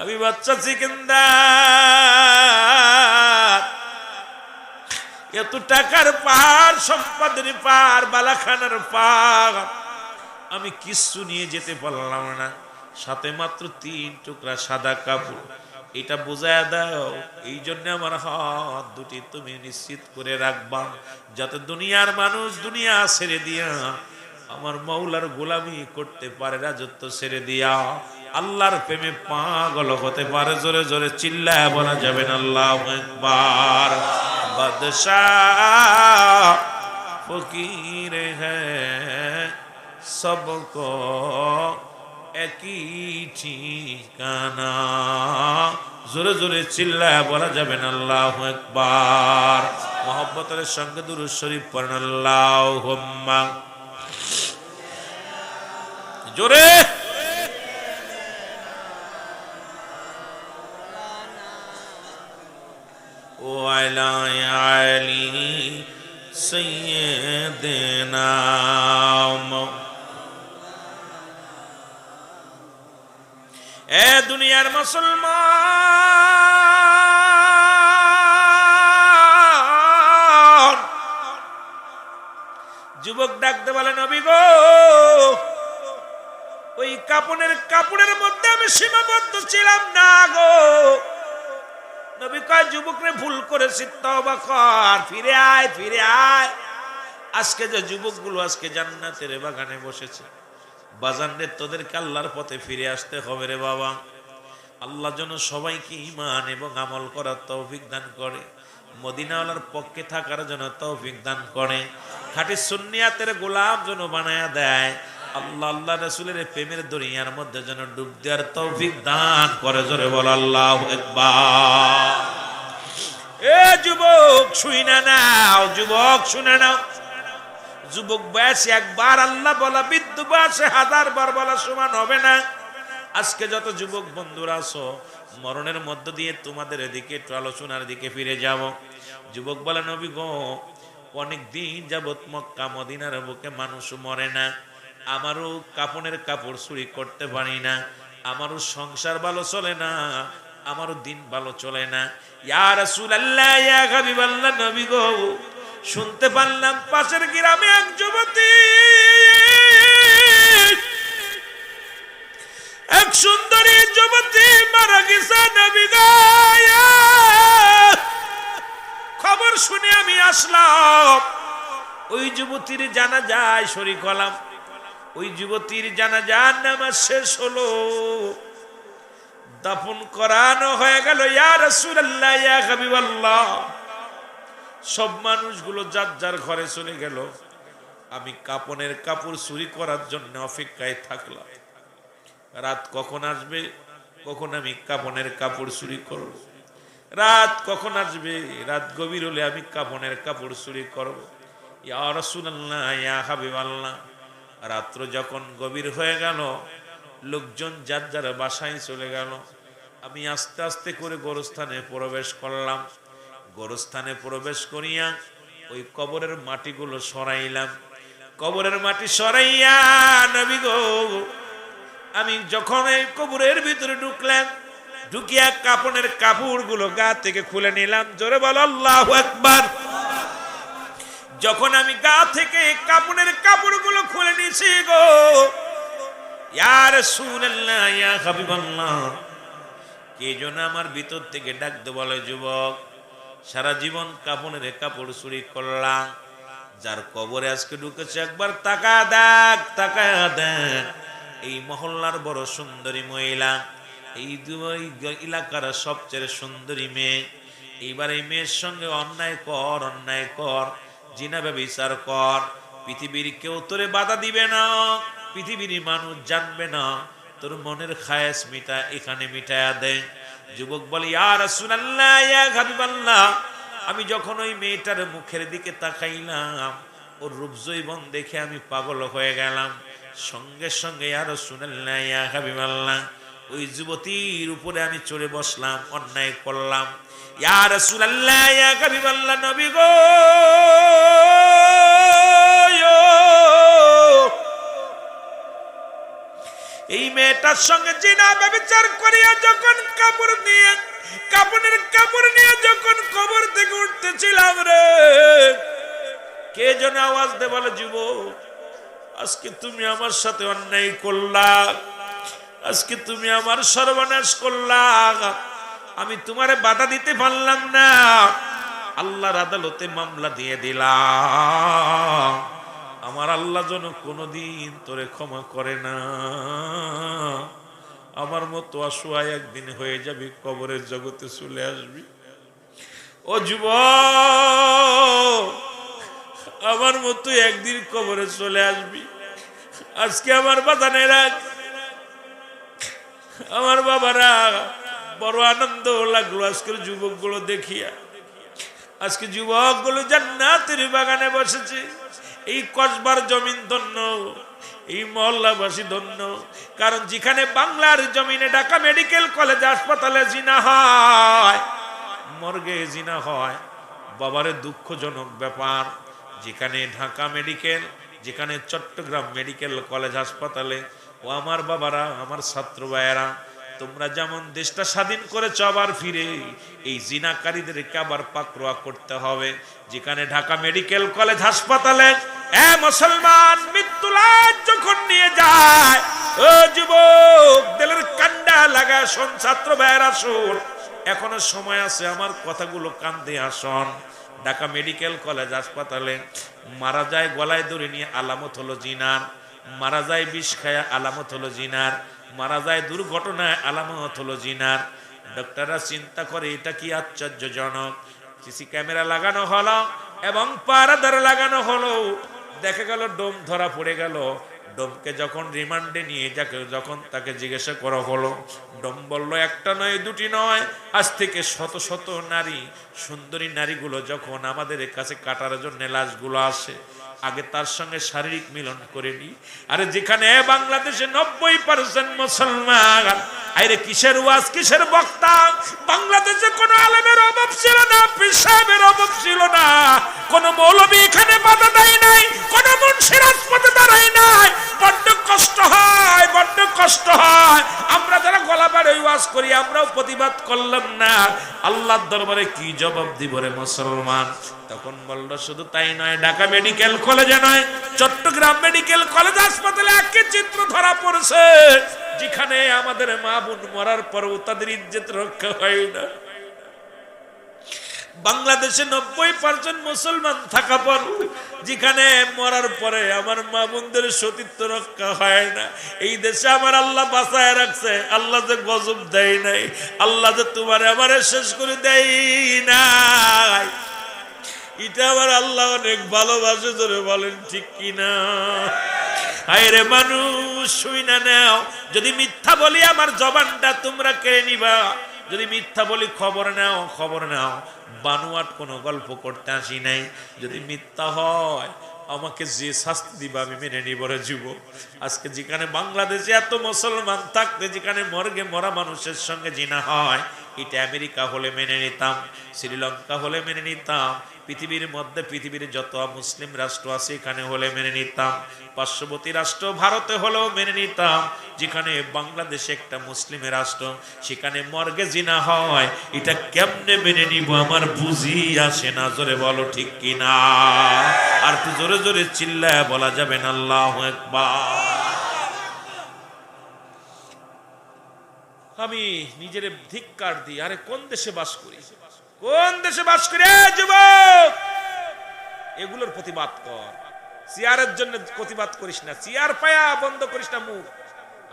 আমি বাচ্চা চিকেনদার। এত টাকার পাহাড়, সম্পাদের পাহাড়, বালাখানার পাহাড়। আমি কিচ্ছু নিয়ে যেতে পারলাম না। সাথে মাত্র তিন টুকরা সাদা কাপড়। এটা বোঝায় দাও এই জন্য আমার হাত দুটি তুমি নিশ্চিত করে রাখবা। যাতে দুনিয়ার মানুষ দুনিয়া ছেড়ে দিয়া আমার মাওলার গোলামি করতে পারে, রাজত্ব ছেড়ে দিয়া। আল্লাহর প্রেমে পাগল হতে পারে, জোরে জোরে চিল্লায় বলা যাবেন আল্লাহ একবার ফকির হবক একই ঠিকানা। জোরে জোরে চিল্লায় বলা যাবেন আল্লাহ একবার মোহাম্মতের সঙ্গে দুরুশরীফ পড়েন আল্লাহ হোম্মা জোরে ও আলা আলী سيدنا এ দুনিয়ার মুসলমান যুবক ডাকতে বলে নবী গো ওই কাপড়ের কাপড়ের মধ্যে আমি সীমাবদ্ধ ছিলাম না গো। নবী কয়, যুবকরে ভুল করেছি তবা কর। ফিরে আয় ফিরে আয়। আজকে যে যুবকগুলো আজকে জান্নাতের বাগানে বসেছে বাজানরে তোদেরকে আল্লাহর পথে ফিরে আসতে হবে রে বাবা। আল্লাহ যেন সবাইকে ইমান এবং আমল করার তৌফিক দান করে, মদিনাওয়ালার পক্ষে থাকার জন্য তৌফিক দান করে, খাঁটি সুন্নিয়াতের গোলাপ যেন বানায়া দেয়। আল্লাহ আল্লাহ রসুলের প্রেমের দরিয়ার মধ্যে যেন ডুব দেওয়ার তৌফিক দান করে, জোরে বল, আল্লাহ এ যুবক শুই না নাও, যুবক, শুনে নাও। যুবক বয়সে একবার আল্লাহ বলা, বৃদ্ধ বয়সে হাজার বার বলা সমান হবে না। আজকে যত যুবক বন্ধুরা আছো, মরণের মধ্য দিয়ে তোমাদের এদিকে একটু আলোচনার দিকে ফিরে যাব। যুবক বলে, নবী গো, অনেক দিন যাবত মক্কা, মদিনার বুকে মানুষ মরে না। আমারও কাপনের কাপড় চুরি করতে পারি না, আমারও সংসার ভালো চলে না, আমারও দিন ভালো চলে না। শুনতে পারলাম পাশের গ্রামে এক যুবতী। এক সুন্দরী যুবতী মারা গেছে খবর শুনে আমি আসলাম। ওই যুবতীর জানা যায় শরিক হলাম। ওই যুবতীর জানা যার নামাজ শেষ হলো। দাফন করানো হয়ে গেল, ইয়া ইয়া হাবিবাল্লাহ। সব মানুষগুলো যার যার ঘরে চলে গেল। আমি কাপনের কাপড় চুরি করার জন্য অপেক্ষায় থাকলাম। রাত কখন আসবে? কখন আমি কাপনের কাপড় চুরি করব? রাত কখন আসবে? রাত গভীর হলে আমি কাপনের কাপড় চুরি করব। ইয়া রাসূলুল্লাহ, ইয়া হাবিবাল্লাহ। রাত্র যখন গভীর হয়ে গেল, লোকজন যার যার বাসায় চলে গেল। আমি আস্তে আস্তে করে গোরস্থানে প্রবেশ করলাম। গোরস্থানে প্রবেশ করিয়া ওই কবরের মাটিগুলো সরাইলাম। কবরের মাটি সরাইয়া, নবী গো, আমি যখন এই কবরের ভিতরে ঢুকলাম, ঢুকিয়া কাপনের কাপড়গুলো গা থেকে খুলে নিলাম। জোরে বল, আল্লাহ একবার যখন আমি গা থেকে কাপড়ের কাপড়গুলো খুলে নিয়েছি গো ইয়ার সুনাল্লাহ ইয়া হাবিবাল্লাহ, কে যেন আমার ভিতর থেকে ডাকতে বলে, যুবক, সারা জীবন কাপড় করলাম, যার কবরে আজকে ঢুকেছে, একবার তাকা এই মহল্লার বড় সুন্দরী মহিলা, এই দুই এলাকার সবচেয়ে সুন্দরী মেয়ে। এইবার এই মেয়ের সঙ্গে অন্যায় কর অন্যায় কর। জিনাবে বিচার কর। পৃথিবীর কেউ তোরে বাধা দিবে না। পৃথিবীর মানুষ জানবে না। তোর মনের খায়েস মিটা, এখানে মিটায়া দে। যুবক বলে ইয়া হাবিবাল্লাহ। আমি যখন ওই মেয়েটার মুখের দিকে তাকাইলাম, ওর রূপ জৈবন দেখে আমি পাগল হয়ে গেলাম। সঙ্গে সঙ্গে, ইয়া রাসূলুল্লাহ, ইয়া হাবিবাল্লাহ। ওই যুবতীর উপরে আমি চড়ে বসলাম, অন্যায় করলাম। ইয়া রাসূলুল্লাহ নবী গো! এই মেয়েটার সঙ্গে জিনা ব্যবচার করিয়া যখন কাপড় নিয়ে কাপড়ের কাপড় নিয়ে যখন কবর থেকে উঠতেছিলাম রে, কে যেন আওয়াজ দে বলে যুব আজকে তুমি আমার সাথে অন্যায় করলা। আজকে তুমি আমার সর্বনাশ করলা। আমি তোমারে বাধা দিতে পারলাম না। আল্লাহর আদালতে মামলা দিয়ে দিলাম। আমার আল্লাহ যেন কোনোদিন তোরে ক্ষমা করে না। আমার মতো অসহায় একদিন হয়ে যাবি, কবরের জগতে চলে আসবি। ও যুব আমার মতো একদিন কবরে চলে আসবি। আজকে আমার বাদানেরা আমার বাবারা বড় আনন্দ লাগল আজকের যুবকগুলো দেখিয়া। আজকে যুবকগুলো জান্নাতের বাগানে বসেছে। এই কসবার জমিন ধন্য, এই মহল্লাবাসী ধন্য। কারণ যেখানে বাংলার জমিনে ঢাকা মেডিকেল কলেজ হাসপাতালে জিনা হয়, মর্গে জিনা হয়, বাবারে দুঃখজনক ব্যাপার, যেখানে ঢাকা মেডিকেল, যেখানে চট্টগ্রাম মেডিকেল কলেজ হাসপাতালে ও আমার বাবারা, আমার ছাত্র ভাইয়েরা, তোমরা যেমন দেশটা স্বাধীন করেছ, আবার ফিরে এই জিনাকারীদেরকে আবার পাকড়োয়া করতে হবে? যেখানে ঢাকা মেডিকেল কলেজ হাসপাতালে এ মুসলমান মৃত্যুলাজ যখন নিয়ে যায়, ও যুবক, দিলের কান্ডা লাগা শোন ছাত্র ভাইয়েরা, শোন। এখনও সময় আছে, আমার কথাগুলো কান দিয়ে আসন। ঢাকা মেডিকেল কলেজ হাসপাতালে মারা যায়, গলায় দড়ি নিয়ে আলামত হলো জিনার। মারা যায় বিষ খায়া আলামত হলো জিনার। মারা যায় দুর্ঘটনায় আলামত হলো জিনার। ডক্টররা চিন্তা করে, এটা কি আশ্চর্যজনক? সিসি ক্যামেরা লাগানো হলো এবং পারাদার লাগানো হলো। দেখা গেল, ডোম ধরা পড়ে গেল। ডোমকে যখন রিমান্ডে নিয়ে যাকে, যখন তাকে জিজ্ঞাসা করা হলো, ডোম বলল, একটা নয়, দুটি নয়। আজ থেকে শত শত নারী, সুন্দরী নারীগুলো যখন আমাদের কাছে কাটার জন্য লাশগুলো আসে আগে তার সঙ্গে শারীরিক মিলন করে নি। আরে যেখানে বাংলাদেশে নব্বই পার্সেন্ট মুসলমান আরে কিসের ওয়াজ, কিসের বক্তা? বাংলাদেশে কোনো আলেমের অভাব ছিল না, পেশাবের অভাব ছিল না। কোন মৌলবী এখানে বাধা দেয় গলা করি, আমরাও প্রতিবাদ করলাম না। আল্লাহর দরবারে কি জবাব দিব রে মুসলমান? তখন বলল, শুধু তাই নয়, ঢাকা মেডিকেল কলেজে নয়, চট্টগ্রাম মেডিকেল কলেজ হাসপাতালে একই চিত্র ধরা পড়ছে, যেখানে আমাদের মা বোন মরার পরও তাদের ইজ্জত রক্ষা হয় না। বাংলাদেশে নব্বই পার্সেন্ট মুসলমান থাকা পর যেখানে মরার পরে আমার মা বোনদের সতীত্ব রক্ষা হয় না। এই দেশে আমার আল্লাহ বাঁচায় রাখছে। আল্লাহ যে গজব দেয় নাই, আল্লাহ যে তোমার আমারে শেষ করে দেয় নাই। এটা আমার আল্লাহ অনেক ভালোবাসে ধরে বলেন ঠিক কিনা? হায়রে মানুষ, শুই না নাও। যদি মিথ্যা বলি, আমার জবানটা তোমরা কেড়ে নিবা। যদি মিথ্যা বলি খবর নাও খবর নাও। বানুয়াট কোনো গল্প করতে আসি নাই। যদি মিথ্যা হয়, আমাকে যে শাস্তি দিবা আমি মেনে নিব রে যুবক। আজকে যেখানে বাংলাদেশে এত মুসলমান থাকতে, যেখানে মর্গে মরা মানুষের সঙ্গে জিনা হয় এটা আমেরিকা হলে মেনে নিতাম, শ্রীলঙ্কা হলে মেনে নিতাম, পৃথিবীর মধ্যে পৃথিবীর যত মুসলিম রাষ্ট্র আছে এখানে হলে মেনে নিতাম, পার্শ্ববর্তী রাষ্ট্র ভারতে হলেও মেনে নিতাম, যেখানে বাংলাদেশে একটা মুসলিম রাষ্ট্র, সেখানে মর্গে জিনা হয়, এটা কেমনে মেনে নিব আমার বুঝি আসে না, জোরে বলো ঠিক কিনা? আর তুই জোরে জোরে চিল্লায় বলা যাবে না, আল্লাহ একবার আমি নিজের ধিক্কার দিই, আরে কোন দেশে বাস করি? কোন দেশে বাস করি? যুবক! এগুলোর প্রতিবাদ কর। চেয়ারের জন্য প্রতিবাদ করিস না চেয়ার পায়া বন্ধ করিস না মুখ।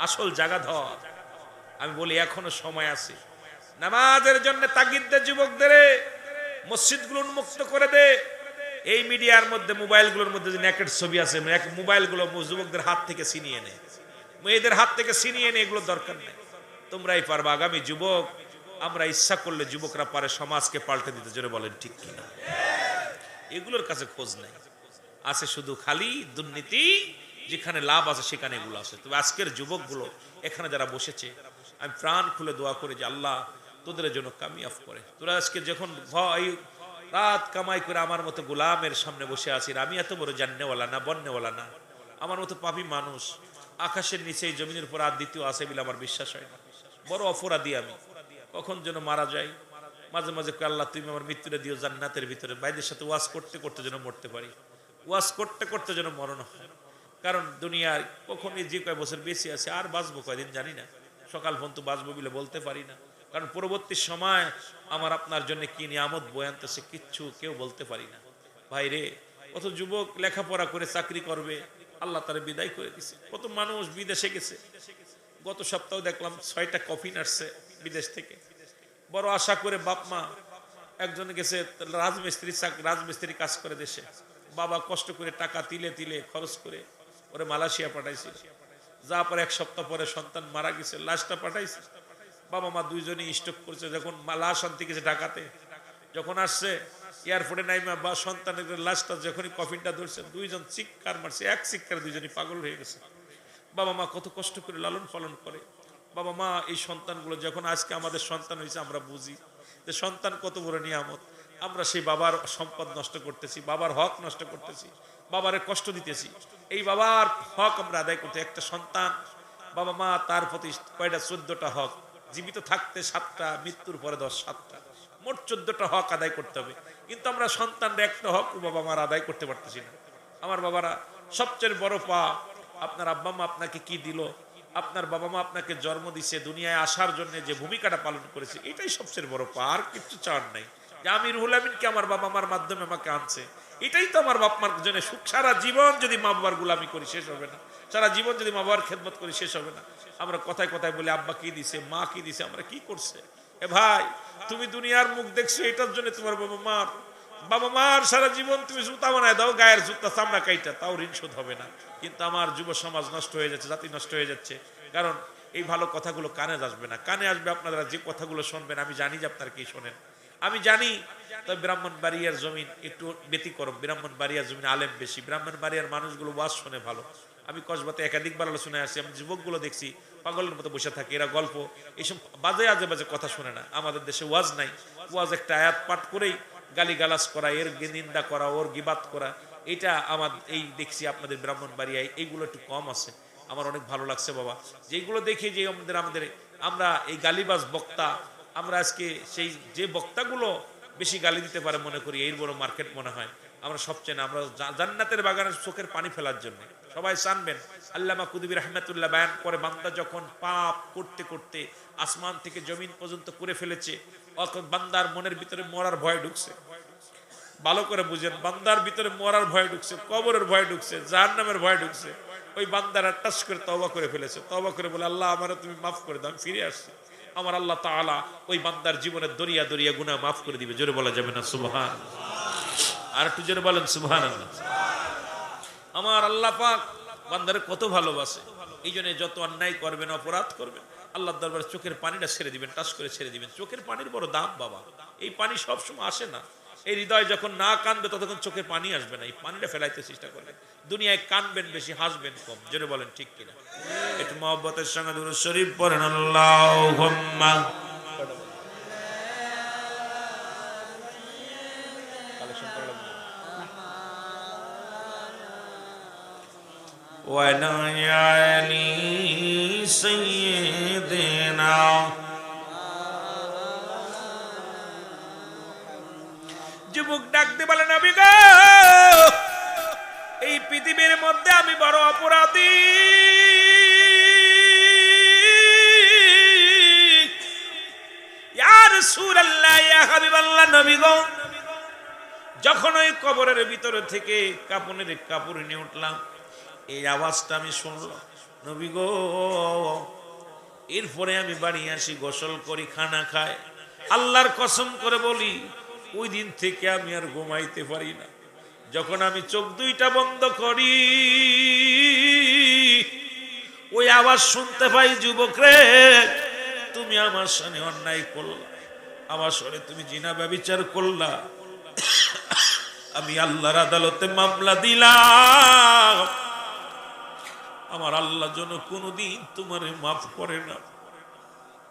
আসল জায়গা ধর। আমি বলি, এখনও সময় আছে। নামাজের জন্য তাগিদ দে যুবকদের, মসজিদগুলো উন্মুক্ত করে দে। এই মিডিয়ার মধ্যে, মোবাইলগুলোর মধ্যে যে নেকেট ছবি আছে মোবাইলগুলো যুবকদের হাত থেকে ছিনিয়ে নে। মেয়েদের হাত থেকে ছিনিয়ে নে, এগুলো দরকার নেই। তোমরাই পারবা, আগামী যুবক, আমরা ইচ্ছা করলে যুবকরা পারে সমাজকে পাল্টে দিতে জন্য বলেন ঠিক কিনা। এগুলোর কাছে খোঁজ নেই। আছে শুধু খালি দুর্নীতি, যেখানে লাভ আছে সেখানে এগুলো আছে। তবে আজকের যুবকগুলো এখানে যারা বসেছে, আমি প্রাণ খুলে দোয়া করি যে আল্লাহ তোদের জন্য কামিয়াব করে। তোরা আজকে যখন রাত কামাই করে আমার মতো গোলামের সামনে বসে আছি আমি এত বড় জান্নেওয়ালা না বন্যওয়ালা না। আমার মতো পাপি মানুষ, আকাশের নিচে, জমিনের উপর আর দ্বিতীয় আছে বলে আমার বিশ্বাস হয় না। বড় অপরাধী আমি। কখন যেন মারা যাই মাঝে মাঝে আল্লাহ, তুমি আমার মৃত্যুটা দিও জান্নাতের ভিতরে। বাইদের সাথে ওয়াজ করতে করতে যেন মরতে পারি। ওয়াজ করতে করতে যেন মরণ হয়। কারণ দুনিয়ার কখনই যে কয় বছর বেশি আছে, আর বাঁচবো কয়দিন জানি না। সকাল পর্যন্ত বাঁচবো বলে বলতে পারি না। কারণ পরবর্তী সময় আমার আপনার জন্য কি নিয়ামত বয়ানতেছে কিচ্ছু কেউ বলতে পারি না। ভাই রে, কত যুবক লেখাপড়া করে চাকরি করবে। আল্লাহ তারা বিদায় করে দিছে। কত মানুষ বিদেশে গেছে। গত সপ্তাহে দেখলাম ছয়টা কফিন আসছে বিদেশ থেকে। বড় আশা করে বাপ মা একজন গেছে রাজমিস্ত্রি রাজমিস্ত্রি কাজ করে দেশে। বাবা কষ্ট করে টাকা তিলে তিলে খরচ করে ওরে মালয়েশিয়া পাঠাইছে যা পরে এক সপ্তাহ পরে সন্তান মারা গেছে, লাশটা পাঠাইছে। বাবা মা দুইজনই স্টক করছে, যখন লাশ আনতে গেছে ঢাকাতে। যখন আসছে এয়ারপোর্টে নাইমা বা সন্তানের লাশটা যখনই কফিনটা ধরছে, দুইজন চিৎকার মারছে, এক চিৎকার দুইজনই পাগল হয়ে গেছে। বাবা মা কত কষ্ট করে লালন পালন করে। বাবা মা এই সন্তানগুলো যখন আজকে আমাদের সন্তান হয়েছে, আমরা বুঝি যে সন্তান কত বড় নিয়ামত। আমরা সেই বাবার সম্পদ নষ্ট করতেছি, বাবার হক নষ্ট করতেছি, বাবারে কষ্ট দিতেছি। এই বাবার হক আমরা আদায় করতে, একটা সন্তান, বাবা মা তার প্রতি কয়টা? চোদ্দটা হক। জীবিত থাকতে সাতটা, মৃত্যুর পরে দশ, সাতটা। মোট চোদ্দটা হক আদায় করতে হবে। কিন্তু আমরা সন্তানরা একটা হক বাবা মার আদায় করতে পারতেছি না। আমার বাবারা সবচেয়ে বড় পা আপনার আব্বা মা আপনাকে কি দিল? আপনার বাবা মা আপনাকে জন্ম দিছে দুনিয়ায় আসার জন্য যে ভূমিকাটা পালন করেছে, এটাই সবচেয়ে বড় পা আর কিছু চাওয়ার নাই। যে আমি রুহুল আমিনকে আমার বাবা মার মাধ্যমে আমাকে আনছে, এটাই তো আমার বাপ মার জন্য সুখ। সারা জীবন যদি মা বাবার গুলামি করি, শেষ হবে না। সারা জীবন যদি মা বাবার খেদমত করি, শেষ হবে না। আমরা কথায় কথায় বলি, আব্বা কি দিছে, মা কি দিছে, আমরা কি করছে? এ ভাই, তুমি দুনিয়ার মুখ দেখছ, এটার জন্য তোমার বাবা মার বাবা মার সারা জীবন তুমি জুতা বানায় দাও, গায়ের জুতা চামড়া কাইটা, তাও ঋণ শোধ হবে না। কিন্তু আমার যুব সমাজ নষ্ট হয়ে যাচ্ছে, জাতি নষ্ট হয়ে যাচ্ছে। কারণ এই ভালো কথাগুলো কানে আসবে না। কানে আসবে আপনারা যে কথাগুলো শুনবেন, আমি জানি যে আপনারা কি শোনেন। আমি জানি, তবে ব্রাহ্মণ বাড়িয়ার জমিন একটু ব্যতিক্রম। ব্রাহ্মণ বাড়িয়ার জমিন আলেম বেশি। ব্রাহ্মণ বাড়িয়ার মানুষগুলো ওয়াজ শোনে ভালো। আমি কসবাতে একাধিকবার আলোচনায় আসছি আমি যুবকগুলো দেখছি, পাগলের মতো বসে থাকে, এরা গল্প, এইসব বাজে আজে বাজে কথা শোনে না। আমাদের দেশে ওয়াজ নাই। ওয়াজ একটা আয়াত পাঠ করেই গালি গালাস করা, এর নিন্দা করা, ওর গিবাত করা, এটা আমার এই দেখছি আপনাদের ব্রাহ্মণ বাড়িয়ায় এইগুলো একটু কম আছে। আমার অনেক ভালো লাগছে বাবা। যেগুলো দেখি যে আমাদের আমাদের, আমরা এই গালিবাজ বক্তা, আমরা আজকে সেই যে বক্তাগুলো বেশি গালি দিতে পারে মনে করি এর বড় মার্কেট মনে হয়। আমরা সবচেয়ে না, আমরা জান্নাতের বাগানের চোখের পানি ফেলার জন্য। সবাই জানবেন। আল্লামা কুদুবি রহমতুল্লাহ বায়ান করে, বান্দা যখন পাপ করতে করতে আসমান থেকে জমিন পর্যন্ত করে ফেলেছে, তখন বান্দার মনের ভিতরে মরার ভয় ঢুকছে। ভালো করে বুঝেন, বান্দার ভিতরে মরার ভয় ঢুকছে, কবরের ভয় ঢুকছে জাহার নামের ভয় ঢুকছে। ওই বান্দারা টাচ করে তবা করে ফেলেছে। তবা করে বলে, আল্লাহ, আমার তুমি মাফ করে দাও, আমি ফিরে আসছি। আমার আল্লাহ তাআলা ওই বান্দার জীবনের দরিয়া দরিয়া গুনাহ মাফ করে দিবে। জোরে বলা যাবে না, সুবহান। আর একটু জোরে বলেন সুবহান আমার আল্লাহ পাক বান্দারে কত ভালোবাসে। এই জন্য যত অন্যায় করবেন, অপরাধ করবেন আল্লাহ দরবার চোখের পানিটা ছেড়ে দিবেন, টাচ করে ছেড়ে দিবেন। চোখের পানির বড় দাম বাবা। এই পানি সবসময় আসে না। এই হৃদয় যখন না কানবে, ততক্ষণ চোখের পানি আসবে না। এই পানিটা ফেলাইতে চেষ্টা করবেন। দুনিয়ায় কানবেন বেশি, হাসবেন কম। জোরে বলেন ঠিক কিনা? একটু মহব্বতের সঙ্গে শরীফ পড়েন। আল্লাহুম্মা وعلى آل سيدنا যুবক ডাকতে বলে নবী গো এই পৃথিবীর মধ্যে আমি বড় অপরাধী ইয়া রাসূলুল্লাহ ইয়া হাবিবাল্লাহ নবী গো যখন ওই কবরের ভিতরে থেকে কাপড়ের কাপড় নিয়ে উঠলাম এই আওয়াজটা আমি শুনলাম নবী গো, এরপরে আমি বাড়ি আসি, গোসল করি, খানা খাই। আল্লাহর কসম করে বলি, ওই দিন থেকে আমি আর ঘুমাইতে পারি না। যখন আমি চোখ দুইটা বন্ধ করি, ওই আওয়াজ শুনতে পাই, যুবক রে, তুমি আমার সামনে অন্যায় করলা। আমার সরে তুমি জিনা ব্যবিচার করলা। আমি আল্লাহর আদালতে মামলা দিলাম। আমার আল্লাহ যেন কোনোদিন তোমারে মাফ করে না।